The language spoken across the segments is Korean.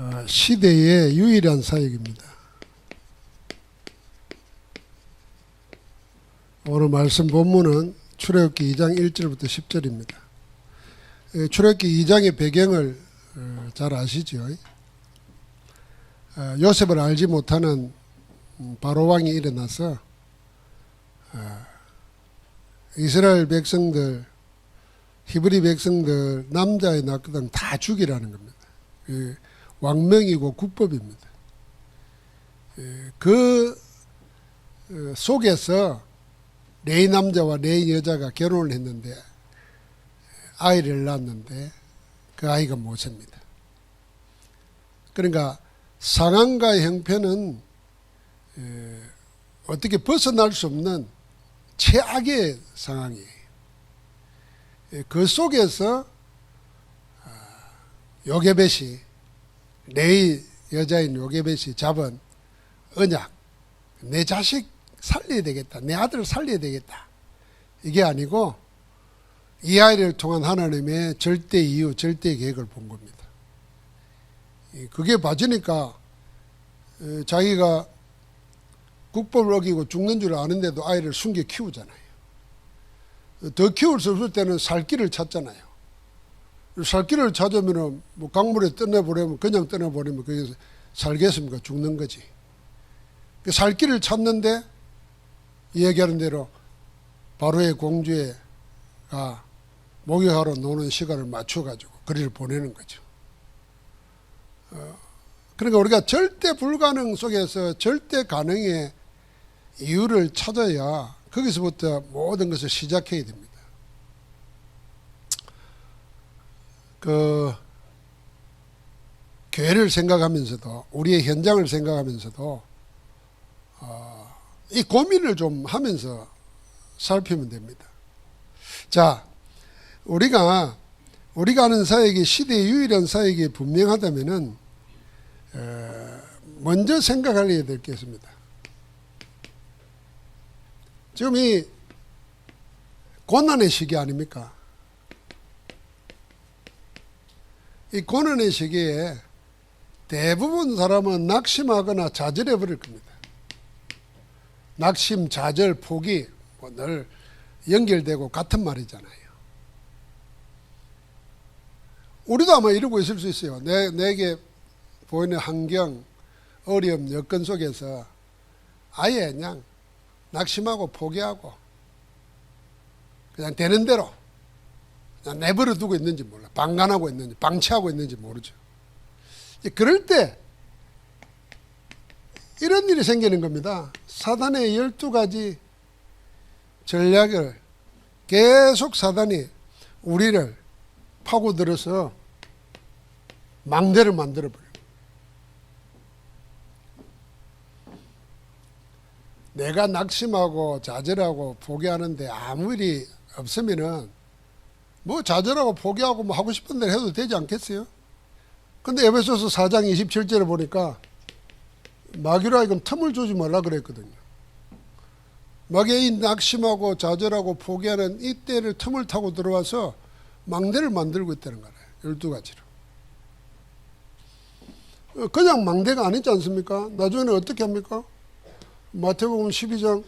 어, 시대의 유일한 사역입니다. 오늘 말씀 본문은 출애굽기 2장 1절부터 10절입니다. 예, 출애굽기 2장의 배경을 어, 잘 아시죠? 어, 요셉을 알지 못하는 음, 바로 왕이 일어나서 어, 이스라엘 백성들 히브리 백성들 남자의 낙거당 다 죽이라는 겁니다. 그 왕명이고 국법입니다. 예, 그 어, 속에서 네 남자와 네 여자가 결혼을 했는데 아이를 낳았는데 그 아이가 모세입니다. 그러니까 상황과 형편은 에, 어떻게 벗어날 수 없는 최악의 상황이에요. 에, 그 속에서 아, 요게벳이 네 여자인 요게벳이 잡은 언약 내 자식 살려야 되겠다. 내 아들을 살려야 되겠다. 이게 아니고 이 아이를 통한 하나님의 절대 이유, 절대 계획을 본 겁니다. 그게 봐주니까 자기가 국법을 어기고 죽는 줄 아는데도 아이를 숨겨 키우잖아요. 더 키울 수 없을 때는 살 길을 찾잖아요. 살 길을 찾으면 뭐 강물에 떠내버리면 그냥 떠내버리면 거기서 살겠습니까? 죽는 거지. 그 살 길을 찾는데 이야기하는 대로 바로의 공주가 목욕하러 노는 시간을 맞춰가지고 거리를 보내는 거죠. 어, 그러니까 우리가 절대 불가능 속에서 절대 가능의 이유를 찾아야 거기서부터 모든 것을 시작해야 됩니다. 그 교회를 생각하면서도 우리의 현장을 생각하면서도 어, 이 고민을 좀 하면서 살피면 됩니다. 자, 우리가 우리가 아는 사역이 시대의 유일한 사역이 분명하다면은 어, 먼저 생각해야 될 게 있습니다. 지금 이 고난의 시기 아닙니까? 이 고난의 시기에 대부분 사람은 낙심하거나 좌절해 버릴 겁니다. 낙심, 좌절, 포기 뭐늘 연결되고 같은 말이잖아요. 우리도 아마 이러고 있을 수 있어요. 내, 내게 보이는 환경, 어려움, 여건 속에서 아예 그냥 낙심하고 포기하고 그냥 되는 대로 그냥 내버려 두고 있는지 몰라. 방관하고 있는지, 방치하고 있는지 모르죠. 그럴 때 이런 일이 생기는 겁니다. 사단의 12가지 전략을 계속 사단이 우리를 파고들어서 망대를 만들어버려요. 내가 낙심하고 좌절하고 포기하는데 아무 일이 없으면은 뭐 좌절하고 포기하고 뭐 하고 싶은 대로 해도 되지 않겠어요? 근데 에베소서 4장 27절에 보니까 마귀로 하여금 틈을 주지 말라 그랬거든요. 마귀의 낙심하고 좌절하고 포기하는 이 때를 틈을 타고 들어와서 망대를 만들고 있다는 거예요. 12가지로. 어, 그냥 망대가 아니지 않습니까? 나중에는 어떻게 합니까? 마태복음 12장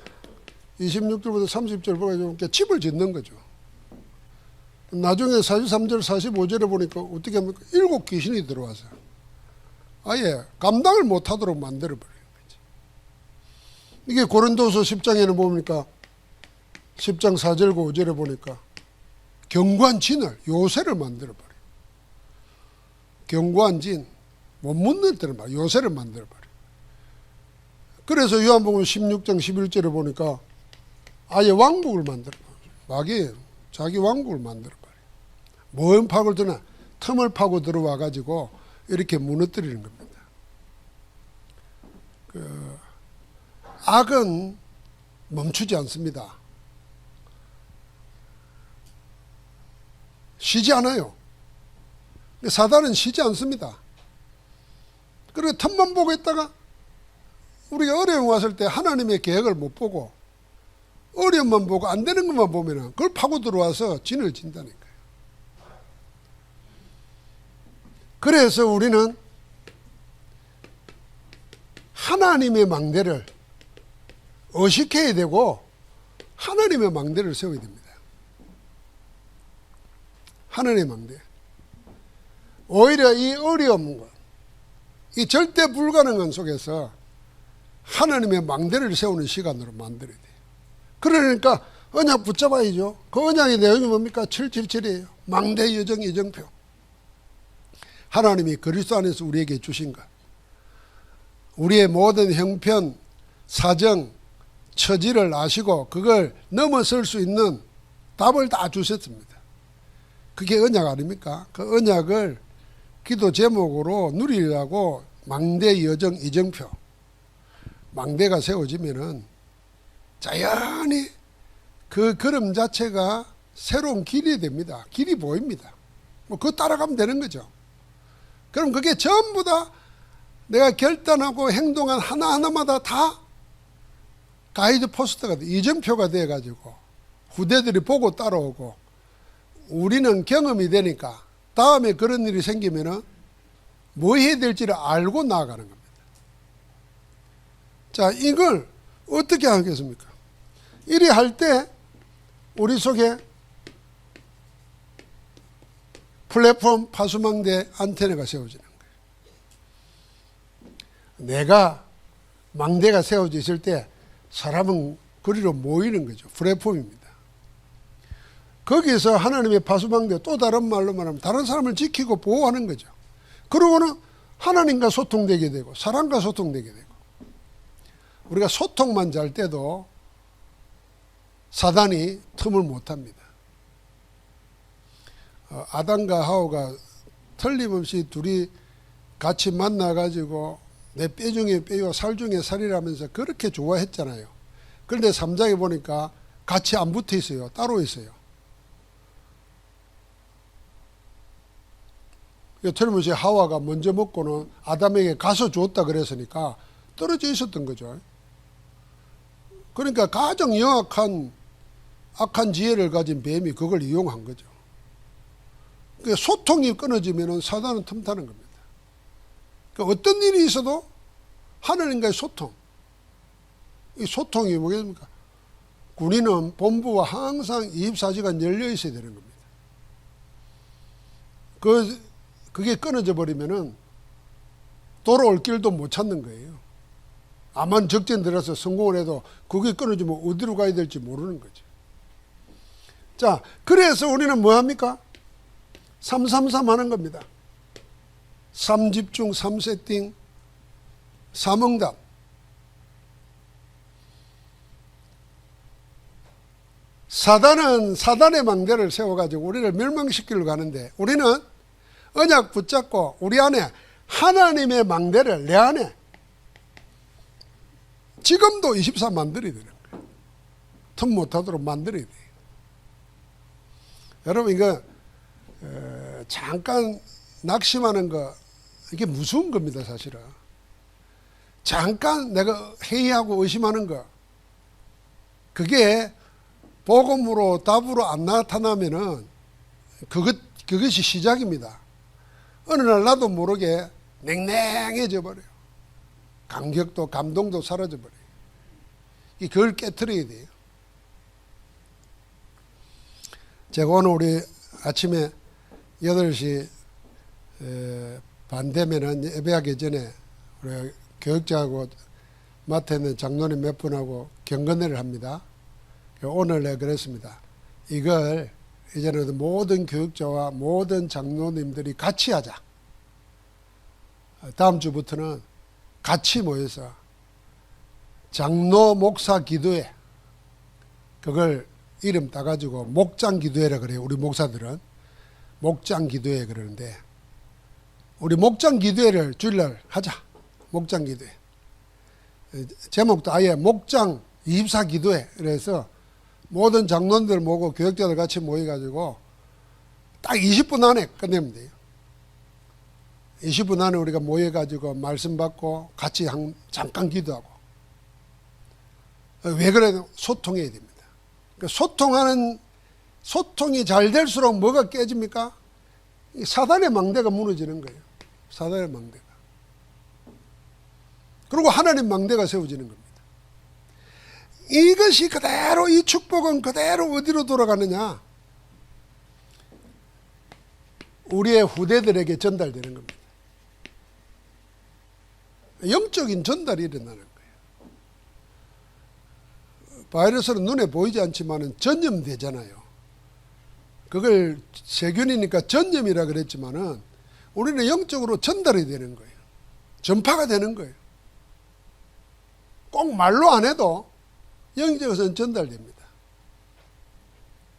26절부터 30절 보면 집을 짓는 거죠. 나중에 43절 45절에 보니까 어떻게 합니까? 일곱 귀신이 들어와서 아예 감당을 못하도록 만들어버려요. 이게 고린도서 10장에는 뭡니까? 10장 4절과 5절에 보니까 경관 진을 요새를 만들어버려. 경관 진, 못 묻는 때는 막 요새를 만들어버려. 그래서 요한복음 16장 11절에 보니까 아예 왕국을 만들어버려. 마귀 자기 왕국을 만들어 버려. 뭔 파고 드나 틈을 파고 들어와 가지고 이렇게 무너뜨리는 겁니다. 그 악은 멈추지 않습니다. 쉬지 않아요. 사단은 쉬지 않습니다. 그리고 틈만 보고 있다가 우리가 어려움 왔을 때 하나님의 계획을 못 보고 어려움만 보고 안 되는 것만 보면 그걸 파고 들어와서 진을 진다니까요. 그래서 우리는 하나님의 망대를 의식해야 되고 하나님의 망대를 세워야 됩니다. 하나님의 망대. 오히려 이 어려움과 이 절대 불가능한 속에서 하나님의 망대를 세우는 시간으로 만들어야 돼요. 그러니까 언약 붙잡아야죠. 그 언약의 내용이 뭡니까? 777이에요. 망대 여정 이정표. 하나님이 그리스도 안에서 우리에게 주신 것. 우리의 모든 형편, 사정, 처지를 아시고 그걸 넘어설 수 있는 답을 다 주셨습니다. 그게 언약 아닙니까? 그 언약을 기도 제목으로 누리려고 망대 여정 이정표. 망대가 세워지면은 자연히 그 걸음 자체가 새로운 길이 됩니다. 길이 보입니다. 뭐 그거 따라가면 되는 거죠. 그럼 그게 전부 다 내가 결단하고 행동한 하나하나마다 다 가이드 포스터가 돼, 이정표가 돼가지고 후대들이 보고 따라오고 우리는 경험이 되니까 다음에 그런 일이 생기면은 뭐 해야 될지를 알고 나아가는 겁니다. 자, 이걸 어떻게 하겠습니까? 이리 할 때 우리 속에 플랫폼 파수망대 안테나가 세워지는 거예요. 내가 망대가 세워져 있을 때 사람은 그리로 모이는 거죠. 플랫폼입니다. 거기서 하나님의 파수망대 또 다른 말로 말하면 다른 사람을 지키고 보호하는 거죠. 그러고는 하나님과 소통되게 되고 사람과 소통되게 되고 우리가 소통만 잘 때도 사단이 틈을 못 합니다. 어, 아담과 하오가 틀림없이 둘이 같이 만나가지고 내 뼈 중에 뼈요 살 중에 살이라면서 그렇게 좋아했잖아요. 그런데 3장에 보니까 같이 안 붙어 있어요. 따로 있어요. 틀림없이 하와가 먼저 먹고는 아담에게 가서 줬다 그랬으니까 떨어져 있었던 거죠. 그러니까 가장 영악한 악한 지혜를 가진 뱀이 그걸 이용한 거죠. 그 소통이 끊어지면 사단은 틈타는 겁니다. 그러니까 어떤 일이 있어도 하나님과의 소통. 이 소통이 뭐겠습니까? 군인은 본부와 항상 24시간 열려 있어야 되는 겁니다. 그, 그게 끊어져 버리면은 돌아올 길도 못 찾는 거예요. 아만 적전 들어서 성공을 해도 그게 끊어지면 어디로 가야 될지 모르는 거죠. 자, 그래서 우리는 뭐 합니까? 333 하는 겁니다. 3집중, 3세팅, 3응답. 사단은 사단의 망대를 세워가지고 우리를 멸망시키려 가는데 우리는 언약 붙잡고 우리 안에 하나님의 망대를 내 안에 지금도 24 만들어야 되는 거예요. 틈 못하도록 만들어야 돼요. 여러분 이거 어, 잠깐 낙심하는 거 이게 무서운 겁니다 사실은. 잠깐 내가 회의하고 의심하는 거 그게 복음으로 답으로 안 나타나면은 그것 그것이 시작입니다. 어느 날 나도 모르게 냉랭해져 버려요. 감격도 감동도 사라져 버려요. 그걸 깨뜨려야 돼요. 제가 오늘 우리 아침에 8시 반 되면은 예배하기 전에 우리 교육자하고 맡아 있는 장로님 몇 분하고 경건회를 합니다. 오늘 내가 그랬습니다. 이걸 이제는 모든 교육자와 모든 장로님들이 같이 하자. 다음 주부터는 같이 모여서 장로 목사 기도회 그걸 이름 따가지고 목장 기도회라 그래요. 우리 목사들은 목장 기도회 그러는데 우리 목장 기도회를 주일날 하자. 목장 기도회. 제목도 아예 목장 24 기도회. 그래서 모든 장로들 모고 교육자들 같이 모여가지고 딱 20분 안에 끝내면 돼요. 20분 안에 우리가 모여가지고 말씀 받고 같이 한, 잠깐 기도하고. 왜 그래도 소통해야 됩니다. 그러니까 소통하는, 소통이 잘 될수록 뭐가 깨집니까? 사단의 망대가 무너지는 거예요. 사단의 망대가. 그리고 하나님 망대가 세워지는 겁니다. 이것이 그대로 이 축복은 그대로 어디로 돌아가느냐? 우리의 후대들에게 전달되는 겁니다. 영적인 전달이 일어나는 거예요. 바이러스는 눈에 보이지 않지만 전염되잖아요. 그걸 세균이니까 전염이라 그랬지만은 우리는 영적으로 전달이 되는 거예요. 전파가 되는 거예요. 꼭 말로 안 해도 영적으로는 전달됩니다.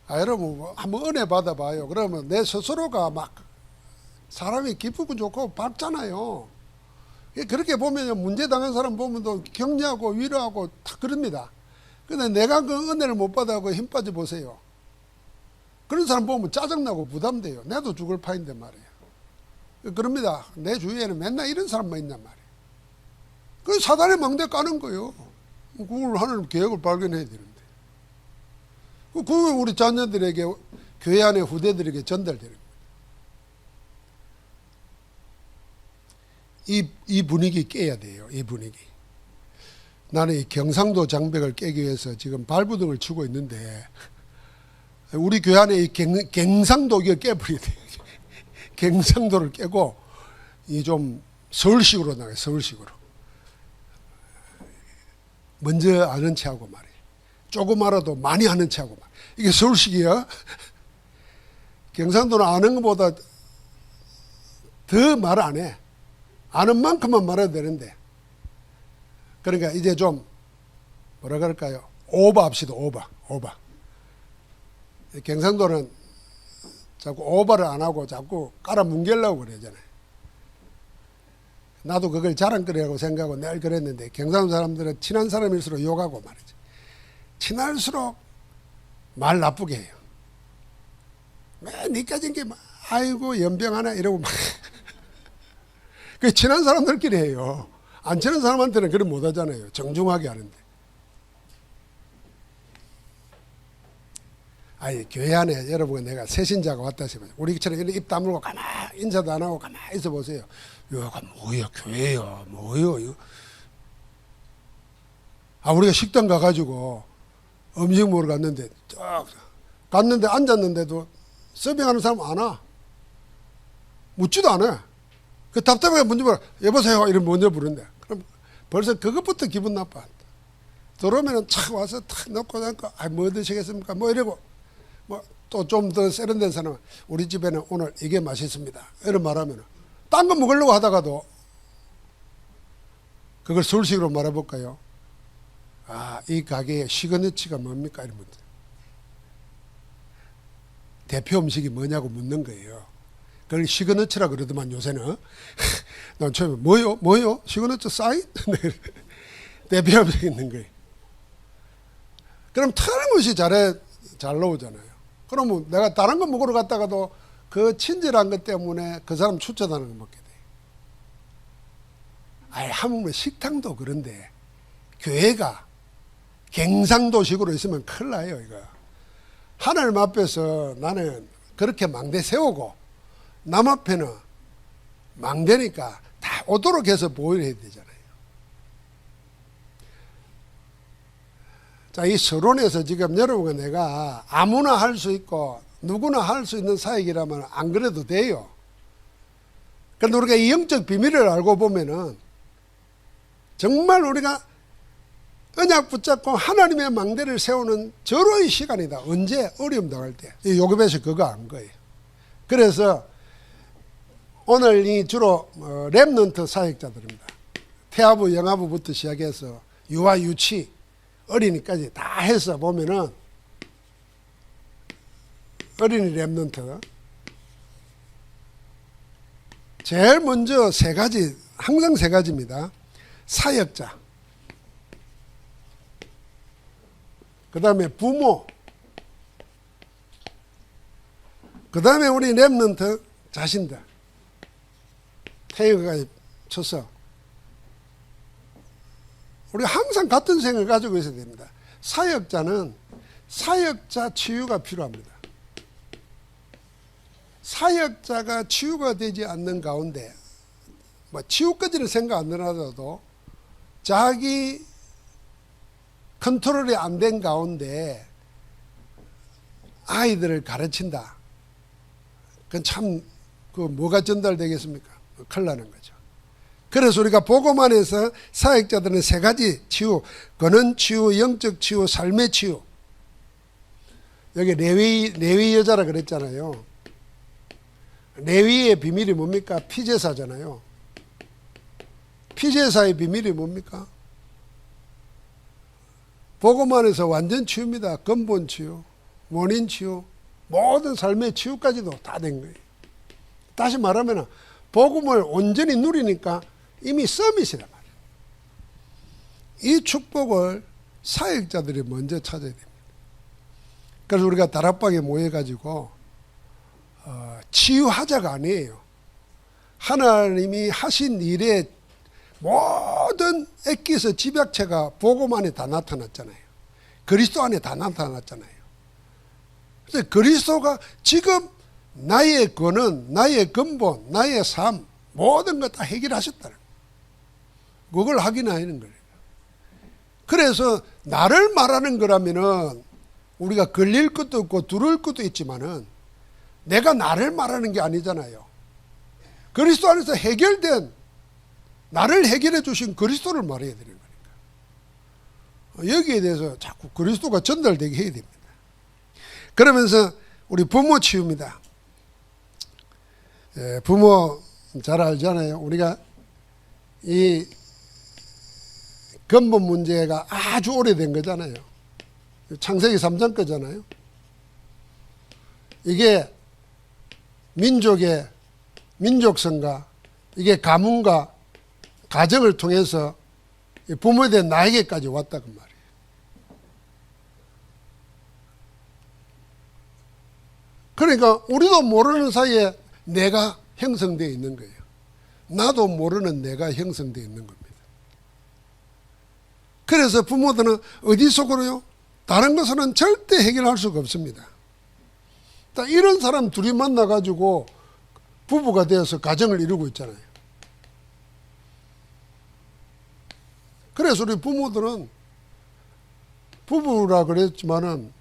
아, 여러분, 뭐 한번 은혜 받아봐요. 그러면 내 스스로가 막 사람이 기쁘고 좋고 밝잖아요. 그렇게 보면 문제 당한 사람 보면 또 격려하고 위로하고 다 그럽니다. 근데 내가 그 은혜를 못 받아고 힘 빠져 보세요. 그런 사람 보면 짜증나고 부담돼요. 나도 죽을 파인데 말이에요. 그럽니다. 내 주위에는 맨날 이런 사람만 있단 말이에요. 그 사단의 망대 까는 거예요. 그걸 하나님 계획을 발견해야 되는데. 그걸 우리 자녀들에게, 교회 안의 후대들에게 전달되는 거예요. 이, 이 분위기 깨야 돼요. 이 분위기. 나는 이 경상도 장벽을 깨기 위해서 지금 발부등을 치고 있는데, 우리 교회 안에 이 갱, 갱상도 이거 깨버려야 돼요. 갱상도를 깨고, 이 좀 서울식으로 나가요. 서울식으로. 먼저 아는 체하고 말이에요. 조금 알아도 많이 아는 체하고 말. 이게 서울식이야. 경상도는 아는 것보다 더 말 안 해. 아는 만큼만 말해야 되는데. 그러니까 이제 좀 뭐라 그럴까요? 오버 합시다. 오버. 오버. 경상도는 자꾸 오버를 안 하고 자꾸 깔아 뭉개려고 그러잖아요. 나도 그걸 자랑거리라고 생각하고 늘 그랬는데 경상도 사람들은 친한 사람일수록 욕하고 말이지. 친할수록 말 나쁘게 해요. 맨 니까진 게 막, 아이고 연병 하나 이러고 막. 그 친한 사람들끼리 해요. 안 친한 사람한테는 그런 못 하잖아요. 정중하게 하는데. 아니 교회 안에 여러분 내가 새신자가 왔다 싶어요. 우리처럼 이렇게 입 다물고 가만 인사도 안 하고 가만 있어 보세요. 여가 뭐야 교회야 뭐요. 아 우리가 식당 가가지고 음식 먹으러 갔는데 딱 갔는데 앉았는데도 서빙하는 사람 안 와. 묻지도 않아. 그 답답하게 먼저 물어 여보세요 이런 먼저 부른대. 그럼 벌써 그것부터 기분 나빠. 들어오면은 착 와서 탁 넣고 나니까 아 뭐 드시겠습니까? 뭐 이러고 뭐 또 좀 더 세련된 사람은 우리 집에는 오늘 이게 맛있습니다. 이런 말하면은 딴거 먹으려고 하다가도 그걸 서울식으로 말해볼까요? 아, 이 가게의 시그니치가 뭡니까? 이런 문제. 대표 음식이 뭐냐고 묻는 거예요. 그걸 시그니처라 그러더만 요새는. 난 처음에 뭐요? 뭐요? 시그니처 사인? 대표 음식 있는 거예요. 그럼 틀림없이 잘해, 잘 나오잖아요. 그러면 내가 다른 거 먹으러 갔다가도 그 친절한 것 때문에 그 사람 추천하는 거 먹게 돼. 아예 하물며 식당도 그런데 교회가 갱상도식으로 있으면 큰일 나요, 이거. 하나님 앞에서 나는 그렇게 망대 세우고 남 앞에는 망대니까 다 오도록 해서 보여야 되잖아요. 자, 이 서론에서 지금 여러분과 내가 아무나 할 수 있고 누구나 할 수 있는 사역이라면 안 그래도 돼요. 그런데 우리가 이 영적 비밀을 알고 보면은 정말 우리가 언약 붙잡고 하나님의 망대를 세우는 절호의 시간이다. 언제? 어려움 당할 때. 이 요금에서 그거 안 거예요. 그래서 오늘 이 주로 어, 랩넌트 사역자들입니다. 태아부, 영아부부터 시작해서 유아, 유치, 어린이까지 다 해서 보면은 어린이 랩넌트 제일 먼저 세 가지 항상 세 가지입니다. 사역자. 그 다음에 부모. 그 다음에 우리 랩넌트 자신들. 태극까지 쳐서 우리가 항상 같은 생각을 가지고 있어야 됩니다. 사역자는 사역자 치유가 필요합니다. 사역자가 치유가 되지 않는 가운데 뭐 치유까지는 생각 안 하더라도 자기 컨트롤이 안 된 가운데 아이들을 가르친다. 그건 참, 그 뭐가 전달되겠습니까? 큰일 나는 거죠. 그래서 우리가 보고만 해서 사역자들은 세 가지 치유, 근원 치유, 영적 치유, 삶의 치유. 여기 레위, 레위 여자라 그랬잖아요. 레위의 비밀이 뭡니까? 피제사잖아요. 피제사의 비밀이 뭡니까? 보고만 해서 완전 치유입니다. 근본 치유, 원인 치유, 모든 삶의 치유까지도 다 된 거예요. 다시 말하면 복음을 온전히 누리니까 이미 서밋이란 말이에요. 이 축복을 사역자들이 먼저 찾아야 됩니다. 그래서 우리가 다락방에 모여가지고 어, 치유하자가 아니에요. 하나님이 하신 일에 모든 액기서 집약체가 복음 안에 다 나타났잖아요. 그리스도 안에 다 나타났잖아요. 그래서 그리스도가 지금 나의 근원, 나의 근본, 나의 삶 모든 것다 해결하셨다는 거예요. 그걸 확인하는 거예요. 그래서 나를 말하는 거라면은 우리가 걸릴 것도 없고 두려울 것도 있지만은 내가 나를 말하는 게 아니잖아요. 그리스도 안에서 해결된 나를 해결해 주신 그리스도를 말해야 되는 거니까. 여기에 대해서 자꾸 그리스도가 전달되게 해야 됩니다. 그러면서 우리 부모 치유입니다. 예, 부모 잘 알잖아요. 우리가 이 근본 문제가 아주 오래된 거잖아요. 창세기 3장 거잖아요. 이게 민족의 민족성과 이게 가문과 가정을 통해서 부모에 대한 나에게까지 왔다 그 말이에요. 그러니까 우리도 모르는 사이에 내가 형성되어 있는 거예요. 나도 모르는 내가 형성되어 있는 겁니다. 그래서 부모들은 어디서 그래요? 다른 것은 절대 해결할 수가 없습니다. 이런 사람 둘이 만나가지고 부부가 되어서 가정을 이루고 있잖아요. 그래서 우리 부모들은 부부라 그랬지만은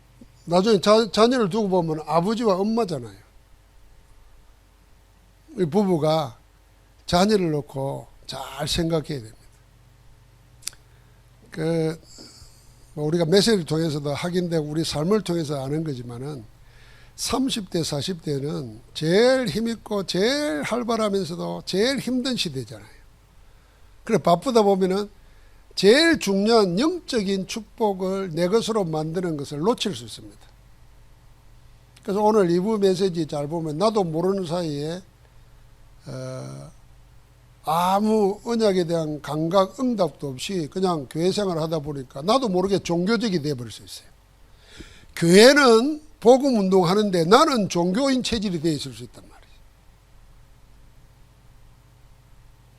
나중에 자, 자녀를 두고 보면 아버지와 엄마잖아요. 우리 부부가 자녀를 놓고 잘 생각해야 됩니다. 그, 뭐 우리가 메시지를 통해서도 확인되고 우리 삶을 통해서 아는 거지만은 30대, 40대는 제일 힘있고 제일 활발하면서도 제일 힘든 시대잖아요. 그래, 바쁘다 보면은 제일 중요한 영적인 축복을 내 것으로 만드는 것을 놓칠 수 있습니다. 그래서 오늘 이부 메시지 잘 보면 나도 모르는 사이에 어, 아무 언약에 대한 감각, 응답도 없이 그냥 교회 생활 하다 보니까 나도 모르게 종교적이 돼버릴 수 있어요. 교회는 복음 운동하는데 나는 종교인 체질이 되어 있을 수 있단 말이에요.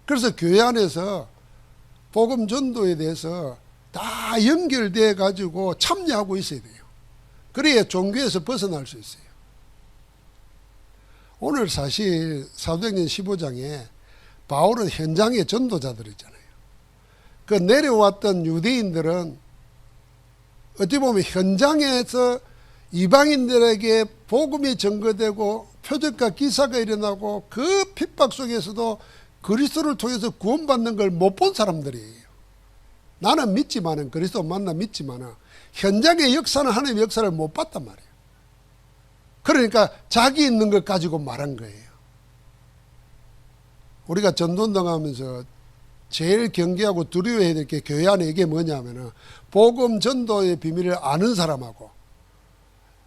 그래서 교회 안에서 복음 전도에 대해서 다 연결돼 가지고 참여하고 있어야 돼요. 그래야 종교에서 벗어날 수 있어요. 오늘 사실 사도행전 15장에 바울은 현장의 전도자들이잖아요. 그 내려왔던 유대인들은 어찌 보면 현장에서 이방인들에게 복음이 전거되고 표적과 기사가 일어나고 그 핍박 속에서도 그리스도를 통해서 구원받는 걸 못 본 사람들이에요. 나는 믿지만은 그리스도 만나 믿지만은 현장의 역사는 하나님의 역사를 못 봤단 말이에요. 그러니까 자기 있는 것 가지고 말한 거예요. 우리가 전도운동 하면서 제일 경계하고 두려워해야 될 게 교회 안에 이게 뭐냐면은 복음 전도의 비밀을 아는 사람하고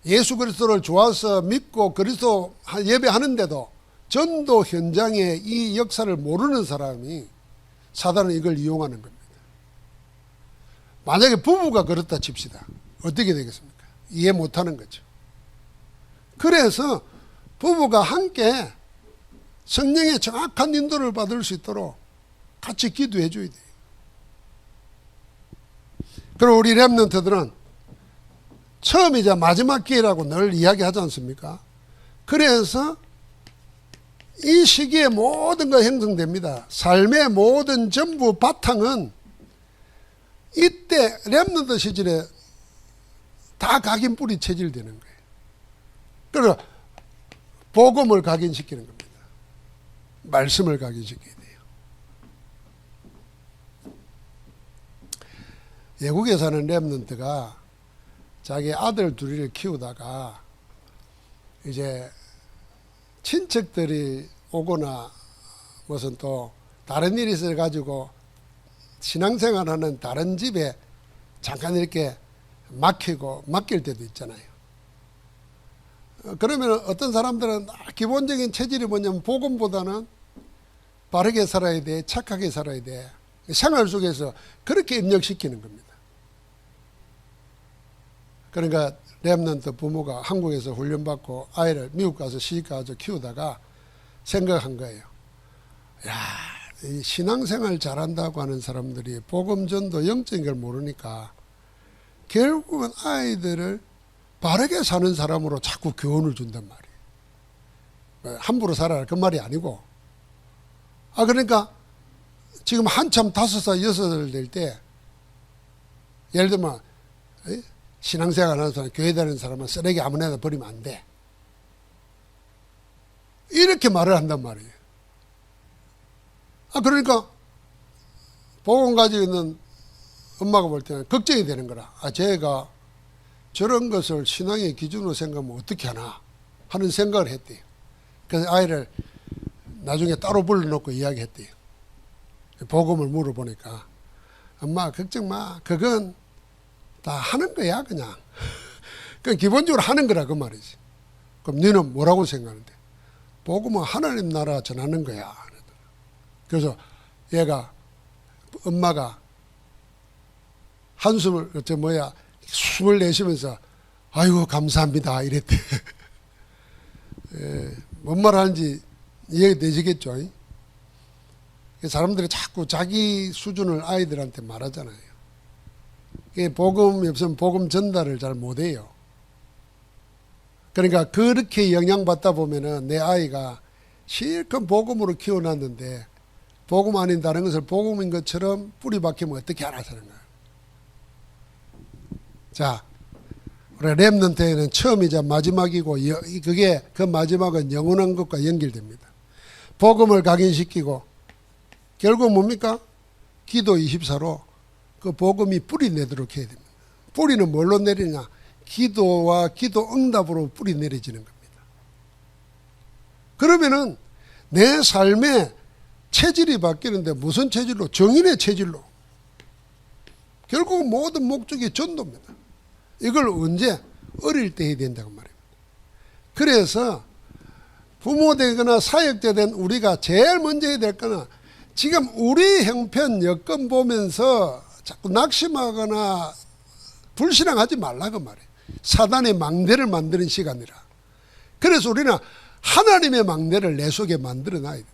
예수 그리스도를 좋아서 믿고 그리스도 예배하는데도 전도 현장에 이 역사를 모르는 사람이 사단은 이걸 이용하는 겁니다. 만약에 부부가 그렇다 칩시다. 어떻게 되겠습니까? 이해 못하는 거죠. 그래서 부부가 함께 성령의 정확한 인도를 받을 수 있도록 같이 기도해 줘야 돼요. 그리고 우리 랩런트들은 처음이자 마지막 기회라고 늘 이야기하지 않습니까? 그래서 이 시기에 모든 거 형성됩니다. 삶의 모든 전부 바탕은 이때 렘넌트 시절에 다 각인 뿌리 체질되는 거예요. 그래서 복음을 각인시키는 겁니다. 말씀을 각인시켜야 돼요. 외국에 사는 렘넌트가 자기 아들 둘이를 키우다가 이제 친척들이 오거나 무슨 또 다른 일이 있어 가지고 신앙생활 하는 다른 집에 잠깐 이렇게 막히고 맡길 때도 있잖아요. 어, 그러면 어떤 사람들은 기본적인 체질이 뭐냐면 복음보다는 바르게 살아야 돼, 착하게 살아야 돼. 생활 속에서 그렇게 입력시키는 겁니다. 그러니까 랩런트 부모가 한국에서 훈련받고 아이를 미국 가서 시집 가서 키우다가 생각한 거예요. 야, 이 신앙생활 잘한다고 하는 사람들이 복음 전도 영적인 걸 모르니까 결국은 아이들을 바르게 사는 사람으로 자꾸 교훈을 준단 말이에요. 뭐 함부로 살아라 그 말이 아니고. 아 그러니까 지금 한참 다섯 살 여섯 살 될 때 예를 들면 에? 신앙생활 하는 사람 교회 다니는 사람은 쓰레기 아무나 버리면 안 돼. 이렇게 말을 한단 말이에요. 아 그러니까 복음 가지고 있는 엄마가 볼 때는 걱정이 되는 거라. 아, 제가 저런 것을 신앙의 기준으로 생각하면 어떻게 하나 하는 생각을 했대요. 그래서 아이를 나중에 따로 불러놓고 이야기했대요. 복음을 물어보니까 엄마 걱정 마. 그건 다 하는 거야 그냥. 그 기본적으로 하는 거라 그 말이지. 그럼 너는 뭐라고 생각하는데? 복음은 하나님 나라 전하는 거야. 그래서 얘가 엄마가 한숨을 저 뭐야 숨을 내쉬면서 아이고 감사합니다 이랬대. 예, 뭔 말하는지 이해되시겠죠? 사람들이 자꾸 자기 수준을 아이들한테 말하잖아요. 복음이 없으면 복음 전달을 잘 못해요. 그러니까 그렇게 영향받다 보면은 내 아이가 실컷 복음으로 키워놨는데 복음 아닌 다른 것을 복음인 것처럼 뿌리 박히면 어떻게 알아서는 거야. 자, 우리 랩런트에는 처음이자 마지막이고 그게 그 마지막은 영원한 것과 연결됩니다. 복음을 각인시키고 결국 뭡니까? 기도 24로 그 복음이 뿌리 내도록 해야 됩니다. 뿌리는 뭘로 내리냐? 기도와 기도 응답으로 뿌리 내려지는 겁니다. 그러면은 내 삶에 체질이 바뀌는데 무슨 체질로? 정인의 체질로. 결국 모든 목적이 전도입니다. 이걸 언제? 어릴 때 해야 된다고 말입니다. 그래서 부모 되거나 사역자 된 우리가 제일 먼저 해야 될 거는 지금 우리 형편 여건 보면서 자꾸 낙심하거나 불신앙하지 말라고 말이에요. 사단의 망대를 만드는 시간이라. 그래서 우리는 하나님의 망대를 내 속에 만들어 놔야 된다.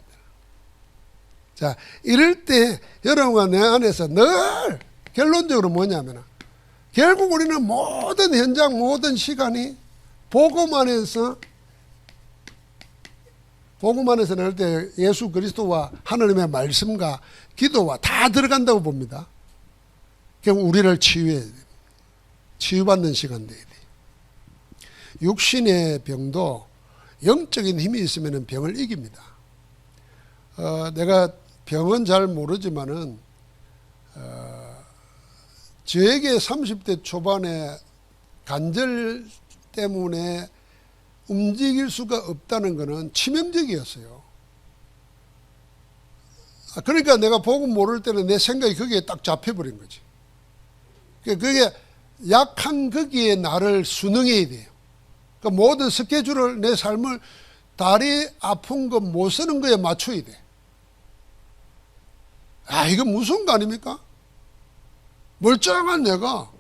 자, 이럴 때 여러분과 내 안에서 늘 결론적으로 뭐냐면 결국 우리는 모든 현장, 모든 시간이 복음 안에서 복음 안에서 낼때 예수 그리스도와 하나님의 말씀과 기도와 다 들어간다고 봅니다. 결국 우리를 치유해야 돼. 치유받는 시간 돼야 돼. 육신의 병도 영적인 힘이 있으면 병을 이깁니다. 어, 내가 병은 잘 모르지만은 어, 저에게 30대 초반에 관절 때문에 움직일 수가 없다는 것은 치명적이었어요. 아, 그러니까 내가 복음 모를 때는 내 생각이 거기에 딱 잡혀버린 거지. 그게 약한 거기에 나를 순응해야 돼요. 그 모든 스케줄을 내 삶을 다리 아픈 거 못 쓰는 거에 맞춰야 돼. 아, 이거 무서운 거 아닙니까? 멀쩡한 내가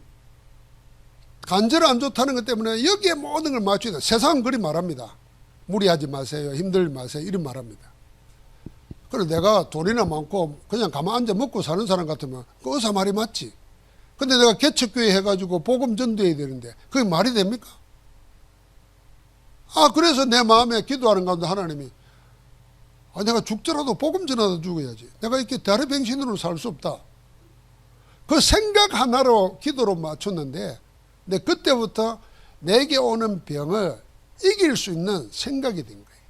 관절 안 좋다는 것 때문에 여기에 모든 걸 돼. 세상은 그리 말합니다. 무리하지 마세요. 힘들지 마세요. 이런 말합니다. 그래 내가 돈이나 많고 그냥 가만 앉아 먹고 사는 사람 같으면 그 의사 말이 맞지. 근데 내가 개척교회 해가지고 복음 전도해야 되는데 그게 말이 됩니까? 아 그래서 내 마음에 기도하는 가운데 하나님이 아, 내가 죽더라도 복음 전하다 죽어야지. 내가 이렇게 다른 병신으로 살 수 없다. 그 생각 하나로 기도로 맞췄는데 근데 그때부터 내게 오는 병을 이길 수 있는 생각이 된 거예요.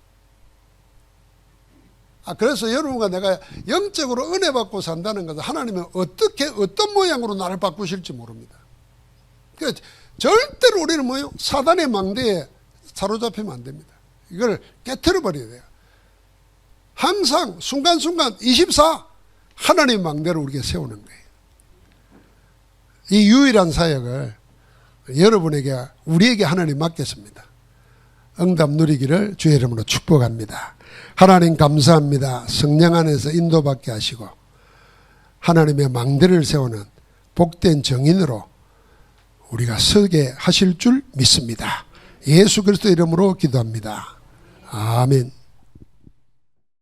아, 그래서 여러분과 내가 영적으로 은혜 받고 산다는 것은 하나님은 어떻게, 어떤 모양으로 나를 바꾸실지 모릅니다. 그 절대로 우리는 뭐요? 사단의 망대에 사로잡히면 안 됩니다. 이걸 깨트려 버려야 돼요. 항상 순간순간 24 하나님 망대를 우리에게 세우는 거예요. 이 유일한 사역을 여러분에게 우리에게 하나님 맡겼습니다. 응답 누리기를 주의 이름으로 축복합니다. 하나님 감사합니다. 성령 안에서 인도받게 하시고 하나님의 망대를 세우는 복된 정인으로 우리가 서게 하실 줄 믿습니다. 예수 그리스도 이름으로 기도합니다. 아멘.